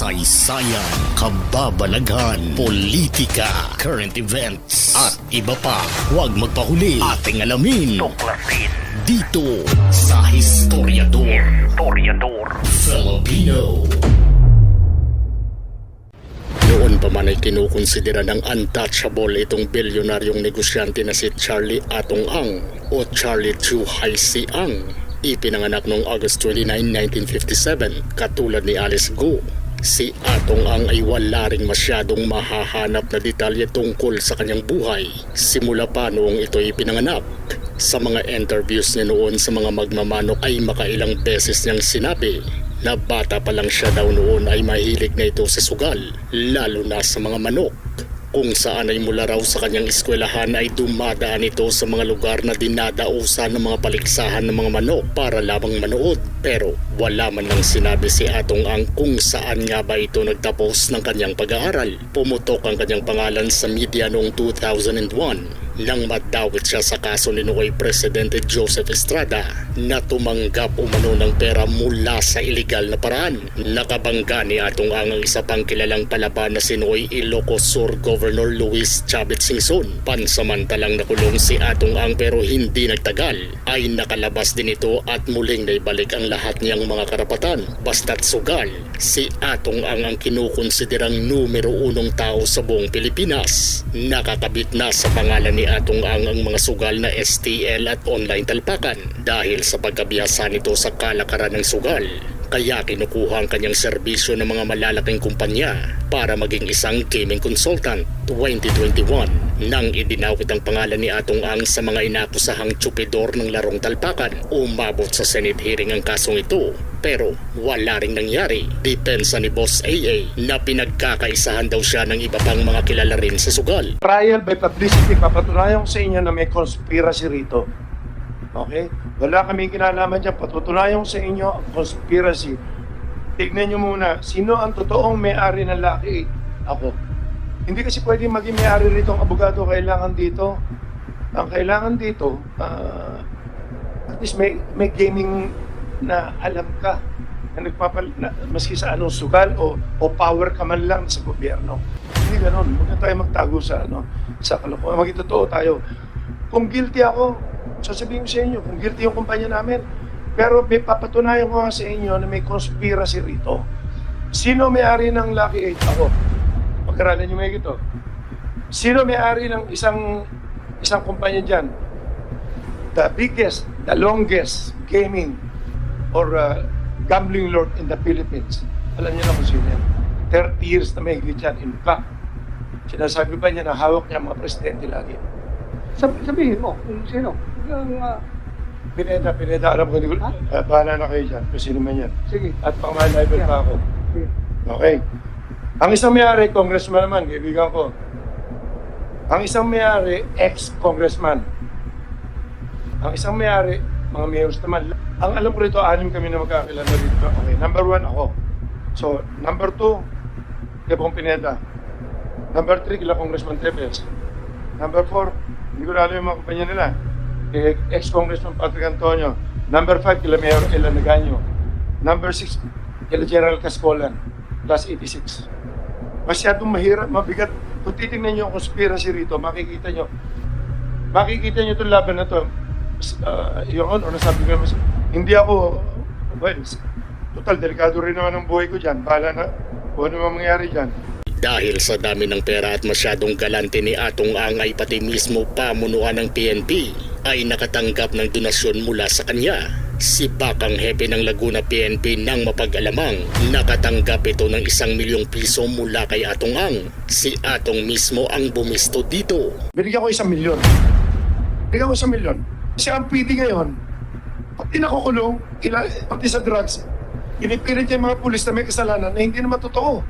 kasaysayan, kababalaghan, politika, current events, at iba pa. Huwag magpahuli ating alamin Tuklasin. dito sa Historiador Historiador. Filipino. Noon pa man ay kinukonsidera ng untouchable itong bilyonaryong negosyante na si Charlie Atong Ang o Charlie Chu Hai Si Ang. Ipinanganak noong August 29, 1957 katulad ni Alice Go. Si Atong Ang ay wala ring masyadong mahahanap na detalye tungkol sa kanyang buhay simula pa noong ito ipinanganak. Sa mga interviews niya noon sa mga magmamanok ay makailang beses niyang sinabi na bata pa lang siya daw noon ay mahilig na ito sa sugal, lalo na sa mga manok. Kung saan ay mula raw sa kanyang eskwelahan ay dumadaan ito sa mga lugar na dinadausan ng mga paligsahan ng mga manok para lamang manood. Pero wala man lang sinabi si Atong Ang kung saan nga ba ito nagtapos ng kanyang pag-aaral. Pumutok ang kanyang pangalan sa media noong 2001 nang madawit siya sa kaso ni Noy Presidente Joseph Estrada na tumanggap umano ng pera mula sa ilegal na paraan. Nakabangga ni Atong Ang ang isa pang kilalang palaban na si Noy Ilocos Sur Governor Luis Chavez Singson. Pansamantalang nakulong si Atong Ang pero hindi nagtagal ay nakalabas din ito at muling naibalik ang lahat niyang mga karapatan. Basta't sugal, si Atong Ang ang kinukonsiderang numero unong tao sa buong Pilipinas. Nakakabit na sa pangalan ni Atong Ang ang mga sugal na STL at online talpakan dahil sa pagkabiyasa nito sa kalakaran ng sugal. Kaya kinukuha ang kanyang serbisyo ng mga malalaking kumpanya para maging isang gaming consultant 2021 nang idinawit ang pangalan ni Atong Ang sa mga inakusahang tsupidor ng larong talpakan. Umabot sa Senate hearing ang kasong ito pero wala ring nangyari. Depensa ni Boss AA na pinagkakaisahan daw siya ng iba pang mga kilala rin sa sugal. trial by publicity, papatunayan ko sa inyo na may conspiracy rito. Okay? Wala kaming kinalaman dyan. Patutunayan ko sa inyo ang conspiracy. Tignan nyo muna, sino ang totoong may-ari ng Lucky 8? Ako. Hindi kasi pwede maging may-ari rito ang abogado. Kailangan dito. Ang kailangan dito, ah, at least may, may gaming na alam ka na nagpapal na, maski sa anong sugal o, o power ka man lang sa gobyerno. Hindi ganon. Huwag na tayo magtago sa ano sa kalokohan. Maging totoo tayo. Kung guilty ako, sasabihin ko sa inyo, kung guilty yung kumpanya namin, pero may papatunayan ko nga sa inyo na may conspiracy rito. Sino may-ari ng Lucky 8? Ako. Pag-aralan nyo may ito. Sino may-ari ng isang isang kumpanya dyan? The biggest, the longest gaming or uh, gambling lord in the Philippines. Alam niyo na kung sino yan. 30 years na may yan. In fact, sinasabi pa niya na hawak niya mga presidente lagi. Sab sabihin mo kung sino. Yung, ah, Pineda, Pineda, alam ko, Ha? uh, bahala na kayo dyan, kung sino man yan. sige. At level Yeah. pa ako. sige. Okay. Ang isang may-ari, congressman naman, kaibigan ko. Ang isang may-ari, ex-congressman. Ang isang may-ari, mga mayors naman. Ang alam ko rito, anim kami na magkakilala rito. Okay, number one, ako. So, number two, kay Bong Pineda. Number three, kila Congressman Tevez. Number four, hindi ko na alam yung mga kumpanya nila. Kay ex-congressman Patrick Antonio. Number five, kila Mayor Elan Nagaño. Number six, kila General Cascolan. Class 86. Masyadong mahirap, mabigat. Kung titingnan nyo ang conspiracy rito, makikita nyo. Makikita nyo itong laban na to. Uh, yung ano, nasabi ko naman, hindi ako, well, total, delikado rin naman ang buhay ko dyan. Bahala na, kung ano man mangyari dyan. Dahil sa dami ng pera at masyadong galante ni Atong Ang ay pati mismo pamunuan ng PNP ay nakatanggap ng donasyon mula sa kanya. Si Bakang Hepe ng Laguna PNP nang mapag-alamang nakatanggap ito ng isang milyong piso mula kay Atong Ang. Si Atong mismo ang bumisto dito. Binigyan ko isang milyon. Binigyan ko isang milyon. Kasi ang PD ngayon, pati nakukulong, ila, pati sa drugs, inipilit niya yung mga pulis na may kasalanan na hindi naman totoo.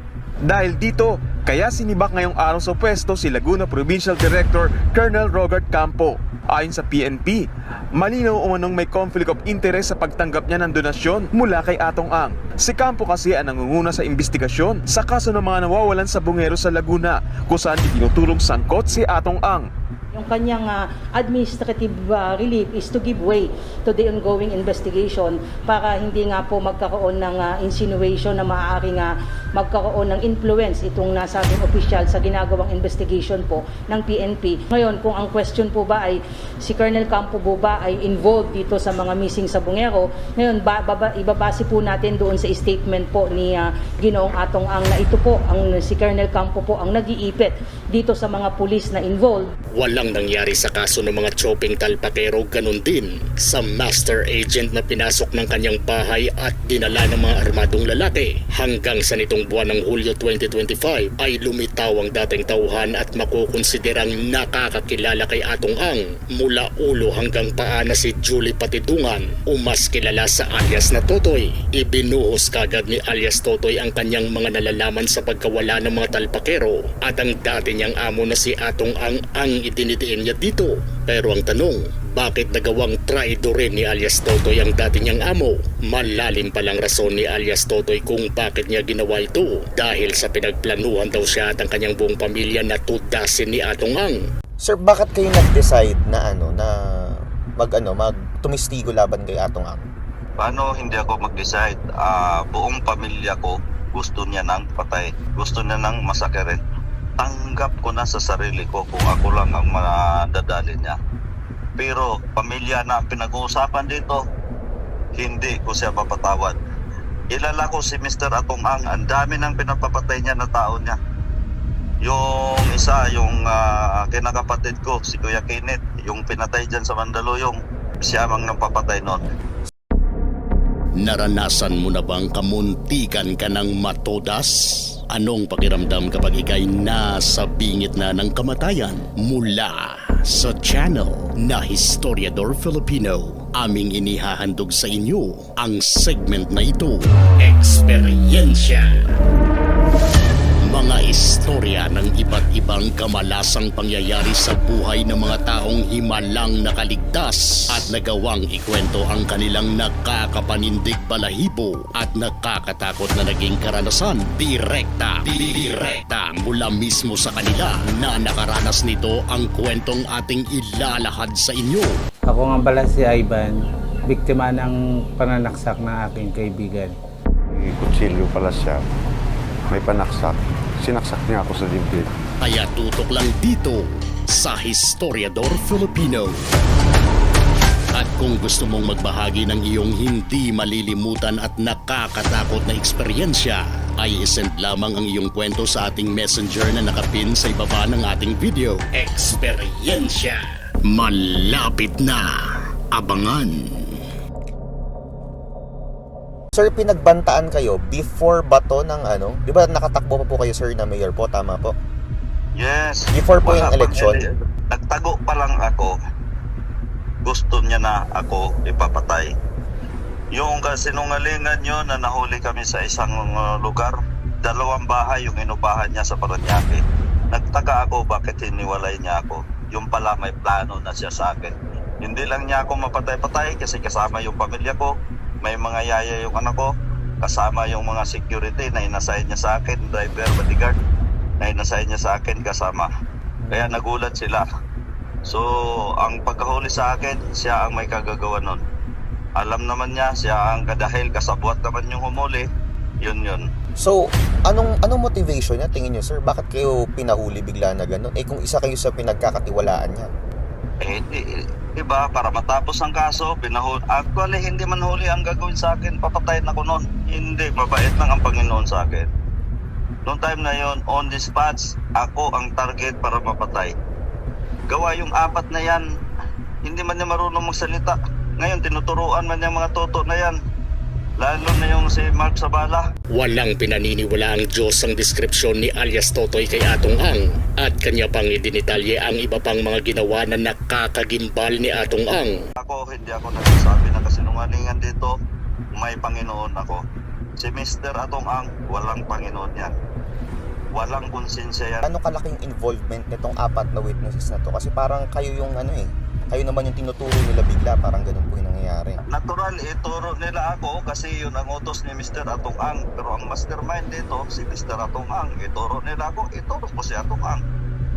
Dahil dito, kaya sinibak ngayong araw sa pwesto si Laguna Provincial Director Colonel Robert Campo. Ayon sa PNP, malinaw umanong may conflict of interest sa pagtanggap niya ng donasyon mula kay Atong Ang. Si Campo kasi ang nangunguna sa investigasyon sa kaso ng mga nawawalan sa bungero sa Laguna kung saan itinutulong sangkot si Atong Ang. Yung kanyang ah, administrative ah, relief is to give way to the ongoing investigation para hindi nga po magkaroon ng ah, insinuation na maaaring nga magkaroon ng influence itong nasabing opisyal sa ginagawang investigation po ng PNP. Ngayon, kung ang question po ba ay si Colonel Campo po ba ay involved dito sa mga missing sa Bungero, ngayon ba, baba, ibabase po natin doon sa statement po ni ah, Ginoong Atong Ang na ito po, ang si Colonel Campo po ang nag-iipit dito sa mga pulis na involved Walang nangyari sa kaso ng mga chopping talpakero ganun din sa master agent na pinasok ng kanyang bahay at dinala ng mga armadong lalaki. Hanggang sa nitong buwan ng Hulyo 2025 ay lumitaw ang dating tauhan at makukonsiderang nakakakilala kay Atong Ang mula ulo hanggang paa na si Julie Patidungan o mas kilala sa alias na Totoy. Ibinuhos kagad ni alias Totoy ang kanyang mga nalalaman sa pagkawala ng mga talpakero at ang dati niyang amo na si Atong Ang ang idinidiin niya dito. Pero ang tanong, bakit nagawang traido rin ni alias Totoy ang dati niyang amo? Malalim palang rason ni alias Totoy kung bakit niya ginawa ito dahil sa pinagplanuhan daw siya at ang kanyang buong pamilya na tudasin ni Atong Ang. Sir, bakit kayo nag-decide na ano na mag ano mag tumistigo laban kay Atong Ang? Paano hindi ako mag-decide? Ah, buong pamilya ko gusto niya nang patay. Gusto niya nang masakirin. Tanggap ko na sa sarili ko kung ako lang ang madadali niya. Pero pamilya na ang pinag-uusapan dito, hindi ko siya papatawad. Ilala ko si Mr. Atong Ang, ang dami ng pinapapatay niya na tao niya. Yung isa, yung ah, kinakapatid ko, si Kuya Kenneth, yung pinatay dyan sa Mandaluyong, siya ang napapatay noon. Naranasan mo na bang kamuntikan ka ng matodas? Anong pakiramdam kapag ikay nasa bingit na ng kamatayan? Mula sa channel na Historiador Filipino, aming inihahandog sa inyo ang segment na ito, Eksperyensya. Mga istorya ng iba't ibang kamalasang pangyayari sa buhay ng mga taong himalang nakaligtas at nagawang ikwento ang kanilang nakakapanindig balahibo at nakakatakot na naging karanasan. Direkta, direkta mula mismo sa kanila na nakaranas nito ang kwentong ating ilalahad sa inyo. Ako nga pala si Ivan, biktima ng pananaksak ng aking kaibigan. Kutsilyo pala siya. May panaksak. Sinaksak niya ako sa dibdib. Kaya tutok lang dito sa Historiador Filipino. At kung gusto mong magbahagi ng iyong hindi malilimutan at nakakatakot na eksperyensya, ay isend lamang ang iyong kwento sa ating messenger na nakapin sa ibaba ng ating video. Eksperyensya. Malapit na. Abangan. Sir, pinagbantaan kayo before ba to ng ano? 'Di ba nakatakbo pa po kayo sir na mayor po, tama po? Yes. Before po Wala yung election? ele- Nagtago pa lang ako. Gusto niya na ako ipapatay. Yung kasinungalingan nyo na nahuli kami sa isang uh, lugar, dalawang bahay yung inupahan niya sa Paranaque. Nagtaka ako bakit hiniwalay niya ako. Yung pala may plano na siya sa akin. Hindi lang niya ako mapatay-patay kasi kasama yung pamilya ko, may mga yaya yung anak ko, kasama yung mga security na inassign niya sa akin, driver, bodyguard, na inassign niya sa akin kasama. Kaya nagulat sila. So, ang pagkahuli sa akin, siya ang may kagagawa nun. Alam naman niya, siya ang kadahil kasabwat naman yung humuli. Yun yun. So, anong anong motivation niya tingin niyo sir? Bakit kayo pinahuli bigla na ganun? Eh kung isa kayo sa pinagkakatiwalaan niya. Eh, di- iba, para matapos ang kaso, pinahuli. Actually, hindi man huli ang gagawin sa akin. Papatayin ako noon. Hindi, mabait lang ang Panginoon sa akin. Noong time na yon on the spots, ako ang target para mapatay. Gawa yung apat na yan, hindi man niya marunong magsalita. Ngayon, tinuturuan man niya mga toto na yan. Lalo na yung si Mark Sabala. Walang pinaniniwala ang Diyos ang deskripsyon ni alias Totoy kay Atong Ang at kanya pang idinitalye ang iba pang mga ginawa na nakakagimbal ni Atong Ang. Ako, hindi ako nagsasabi na kasinungalingan dito. May Panginoon ako. Si Mr. Atong Ang, walang Panginoon yan. Walang konsensya yan. Ano kalaking involvement nitong apat na witnesses na to? Kasi parang kayo yung ano eh, kayo naman yung tinuturo nila bigla, parang ganun po yung nangyayari. Natural, ituro nila ako kasi yun ang utos ni Mr. Atong Ang. Pero ang mastermind dito, si Mr. Atong Ang. Ituro nila ako, ituro ko si Atong Ang.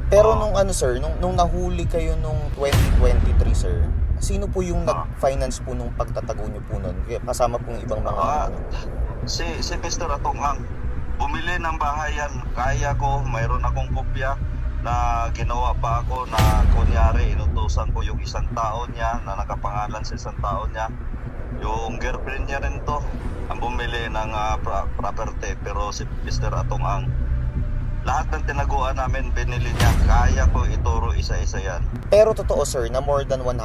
Pero Oo. nung ano sir, nung, nung nahuli kayo nung 2023 sir, sino po yung Ah. nag-finance po nung pagtatago niyo po nun? Kasama pong ibang mga... Ah, ano. si, si Mr. Atonghang, bumili ng bahayan. Kaya ko, mayroon akong kopya na ginawa pa ako na kunyari inutusan ko yung isang tao niya na nakapangalan sa isang tao niya. Yung girlfriend niya rin to ang bumili ng ah, pra- property pero si Mr. Atonghang lahat ng tinaguan namin binili niya. Kaya ko ituro isa-isa yan. Pero totoo sir, na more than 100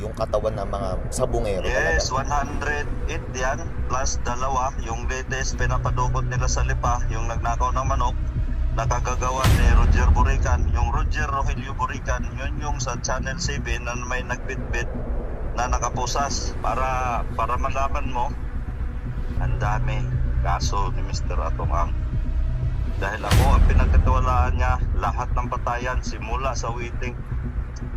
yung katawan ng mga sabungero Yes, talaga. 108 yan. Plus dalawa, yung latest pinapadukot nila sa lipa, yung nagnakaw ng manok, nakagagawa ni Roger Burican. Yung Roger Rogelio Burican, yun yung sa Channel 7 na may nagbitbit na nakapusas para para malaman mo ang dami kaso ni Mr. Atongang. Dahil ako ang pinagkatiwalaan niya, lahat ng patayan simula sa waiting,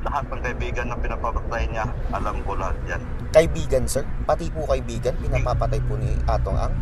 lahat ng kaibigan na pinapapatay niya, alam ko lahat yan. Kaibigan sir, pati po kaibigan, pinapapatay po ni Atong Ang.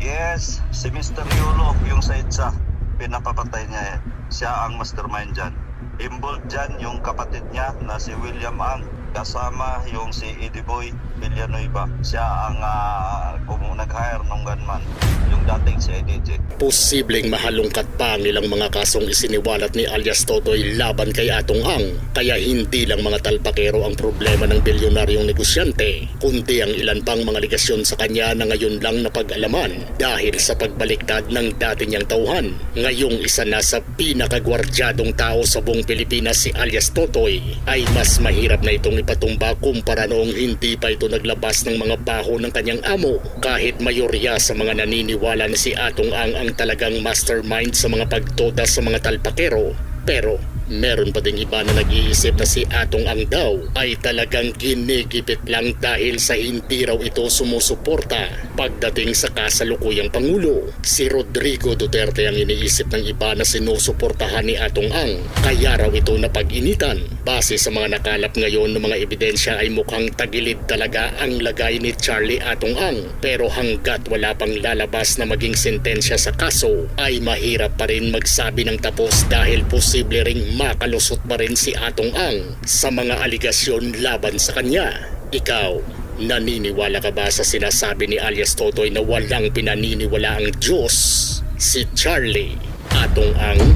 Yes, si Mr. Yolo, yung sa EDSA, pinapapatay niya yan. Siya ang mastermind dyan. Involved dyan yung kapatid niya na si William Ang, kasama yung si Eddie Boy Villanueva. Siya ang uh, nag-hire ng gunman, yung dating si EDJ. Posibleng mahalungkat pa ang ilang mga kasong isiniwalat ni alias Totoy laban kay Atong Ang. Kaya hindi lang mga talpakero ang problema ng bilyonaryong negosyante, kundi ang ilan pang mga ligasyon sa kanya na ngayon lang napag-alaman dahil sa pagbaliktad ng dati niyang tauhan. Ngayong isa na sa pinakagwardyadong tao sa buong Pilipinas si alias Totoy ay mas mahirap na itong ipatumba kumpara noong hindi pa ito naglabas ng mga baho ng kanyang amo. Kahit mayorya sa mga naniniwala na si Atong Ang ang talagang mastermind sa mga pagtoda sa mga talpakero. Pero meron pa ding iba na nag-iisip na si Atong Ang daw ay talagang ginigipit lang dahil sa hindi raw ito sumusuporta pagdating sa kasalukuyang Pangulo. Si Rodrigo Duterte ang iniisip ng iba na sinusuportahan ni Atong Ang. Kaya raw ito napag-initan. Base sa mga nakalap ngayon ng mga ebidensya ay mukhang tagilid talaga ang lagay ni Charlie Atong Ang. Pero hanggat wala pang lalabas na maging sentensya sa kaso ay mahirap pa rin magsabi ng tapos dahil posible ring makalusot pa rin si Atong Ang sa mga aligasyon laban sa kanya. Ikaw, naniniwala ka ba sa sinasabi ni alias Totoy na walang pinaniniwala ang Diyos? Si Charlie Atong Ang?